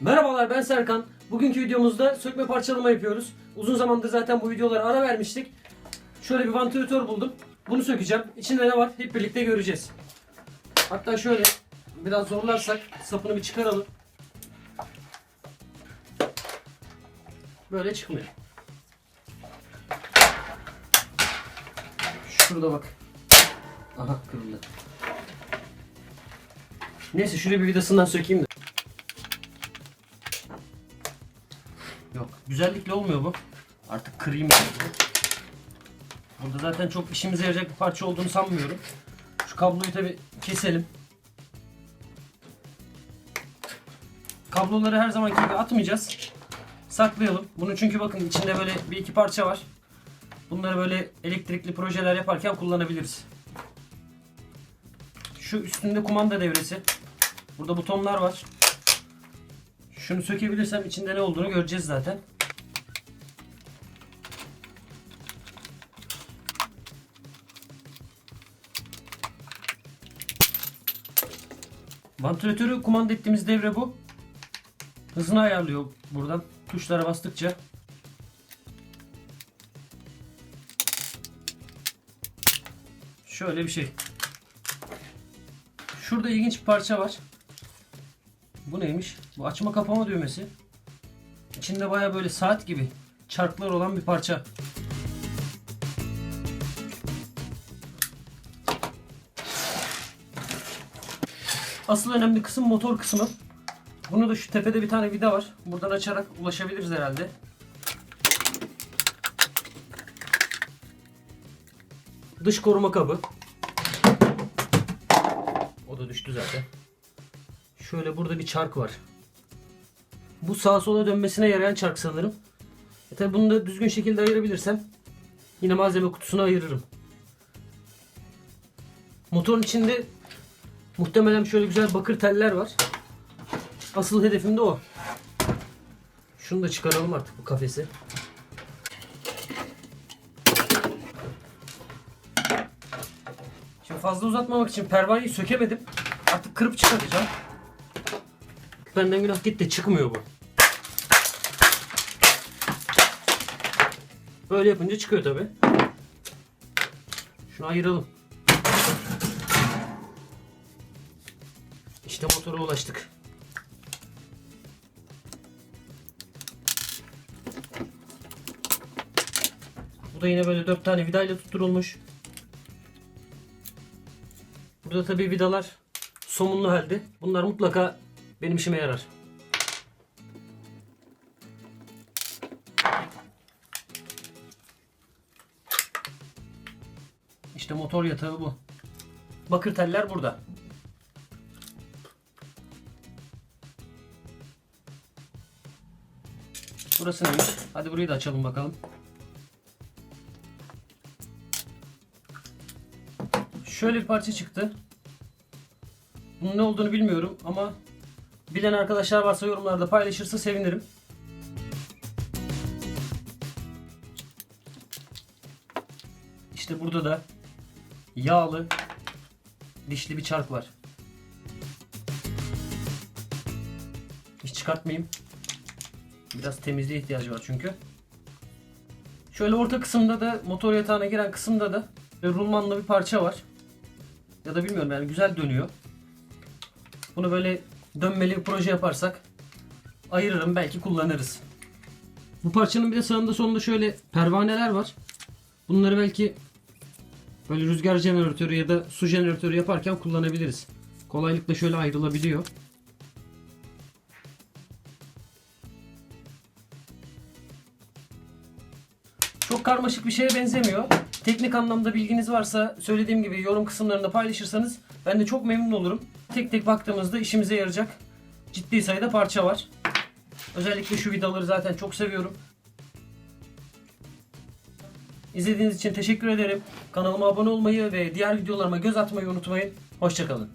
Merhabalar ben Serkan. Bugünkü videomuzda sökme parçalama yapıyoruz. Uzun zamandır zaten bu videolara ara vermiştik. Şöyle bir vantilatör buldum. Bunu sökeceğim. İçinde ne var hep birlikte göreceğiz. Hatta şöyle biraz zorlarsak sapını bir çıkaralım. Böyle çıkmıyor. Şurada bak. Aha kırıldı. Neyse şuraya bir vidasından sökeyim de. Güzellikle olmuyor bu. Artık kırayım ben bunu. Burada zaten çok işimize yarayacak bir parça olduğunu sanmıyorum. Şu kabloyu tabi keselim. Kabloları her zamanki gibi atmayacağız. Saklayalım. Bunun çünkü bakın içinde böyle bir iki parça var. Bunları böyle elektrikli projeler yaparken kullanabiliriz. Şu üstünde kumanda devresi. Burada butonlar var. Şunu sökebilirsem içinde ne olduğunu göreceğiz zaten. Vantilatörü kumanda ettiğimiz devre bu. Hızını ayarlıyor buradan tuşlara bastıkça. Şöyle bir şey. Şurada ilginç bir parça var. Bu neymiş? Bu açma kapama düğmesi. İçinde baya böyle saat gibi çarklar olan bir parça. Asıl önemli kısım motor kısmı. Bunu da şu tepede bir tane vida var. Buradan açarak ulaşabiliriz herhalde. Dış koruma kabı. O da düştü zaten. Şöyle burada bir çark var. Bu sağa sola dönmesine yarayan çark sanırım. E tabi bunu da düzgün şekilde ayırabilirsem yine malzeme kutusuna ayırırım. Motorun içinde muhtemelen şöyle güzel bakır teller var. Asıl hedefim de o. Şunu da çıkaralım artık bu kafesi. Şimdi fazla uzatmamak için pervaneyi sökemedim. Artık kırıp çıkaracağım. Benden günah gitti çıkmıyor bu. Böyle yapınca çıkıyor tabi. Şunu ayıralım. İşte motora ulaştık. Bu da yine böyle dört tane vidayla tutturulmuş. Burada tabi vidalar somunlu halde. Bunlar mutlaka benim işime yarar. İşte motor yatağı bu. Bakır teller burada. Burası neymiş? Hadi burayı da açalım bakalım. Şöyle bir parça çıktı. Bunun ne olduğunu bilmiyorum ama bilen arkadaşlar varsa yorumlarda paylaşırsa sevinirim. İşte burada da yağlı dişli bir çark var. Hiç çıkartmayayım. Biraz temizliğe ihtiyacı var çünkü. Şöyle orta kısımda da motor yatağına giren kısımda da rulmanlı bir parça var. Ya da bilmiyorum yani güzel dönüyor. Bunu böyle dönmeli bir proje yaparsak ayırırım belki kullanırız. Bu parçanın bir de sağında solunda şöyle pervaneler var. Bunları belki böyle rüzgar jeneratörü ya da su jeneratörü yaparken kullanabiliriz. Kolaylıkla şöyle ayrılabiliyor. Çok karmaşık bir şeye benzemiyor. Teknik anlamda bilginiz varsa söylediğim gibi yorum kısımlarında paylaşırsanız ben de çok memnun olurum. Tek tek baktığımızda işimize yarayacak ciddi sayıda parça var. Özellikle şu vidaları zaten çok seviyorum. İzlediğiniz için teşekkür ederim. Kanalıma abone olmayı ve diğer videolarıma göz atmayı unutmayın. Hoşçakalın.